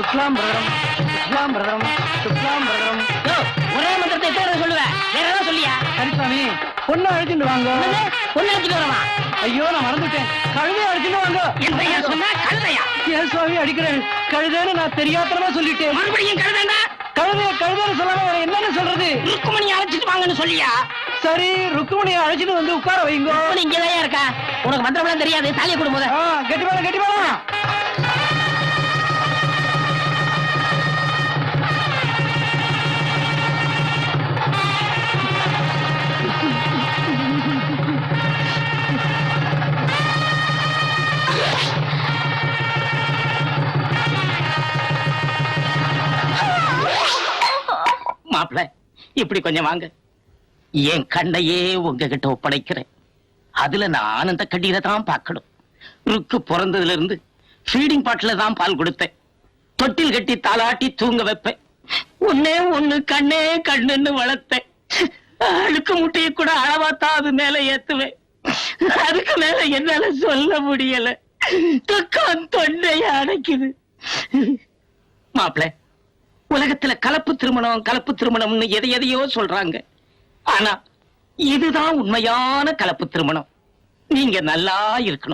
சுக்லாம் பிரதரம் சுக்லாம் பிரதரம் சுக்லாம் பிரதரம் யோ, ஒரே மந்திரத்தை எத்தனை தடவை சொல்லுவ. வேற ஏதாவது சொல்லியா? கருசாமி பொண்ணு அழைச்சிட்டு வாங்க? பொண்ணு அழைச்சிட்டு வரவா? ஐயோ நான் மறந்துட்டேன். கழுதை அழைச்சிட்டு வாங்க. என் பையன் சொன்னா? கழுதையா? ஏன் சுவாமி அடிக்கிறேன். கழுதைன்னு நான் தெரியாத்தனமா சொல்லிட்டேன். மறுபடியும் கழுதைண்டா கழுதைய கழுதைன்னு சொல்லாம வேற என்னன்னு சொல்றது? ருக்குமணி அழைச்சிட்டு வாங்கன்னு சொல்லியா? சரி ருக்குமணியை அழைச்சிட்டு வந்து உட்கார வைங்க. இங்கதான் இருக்கா? உனக்கு மந்திரம்லாம் தெரியாது. தாலியை கொடு முத ஆ, கெட்டி மேடம் கெட்டி மேடம் மாப்பிள இப்படி கொஞ்சம் வாங்க. என் கண்ணையே உங்ககிட்ட ஒப்படைக்கிறேன். அதுல நான் ஆனந்த கண்ணீரை தான் பார்க்கணும். ருக்கு பிறந்ததுல இருந்து ஃபீடிங் பாட்டில தான் பால் கொடுத்தேன். தொட்டில் கட்டி தாளாட்டி தூங்க வைப்பேன். ஒன்னே ஒண்ணு கண்ணே கண்ணுன்னு வளர்த்தேன். அழுக்கு முட்டையை கூட அளவாத்தான் அது மேல ஏத்துவேன். அதுக்கு மேல என்னால சொல்ல முடியல. துக்கம் தொண்டையை அடைக்குது மாப்பிள்ள உலகத்துல கலப்பு திருமணம் கலப்பு திருமணம்னு எதை எதையோ சொல்றாங்க. ஆனா இதுதான் உண்மையான கலப்பு திருமணம். நீங்க நல்லா இருக்கணும்.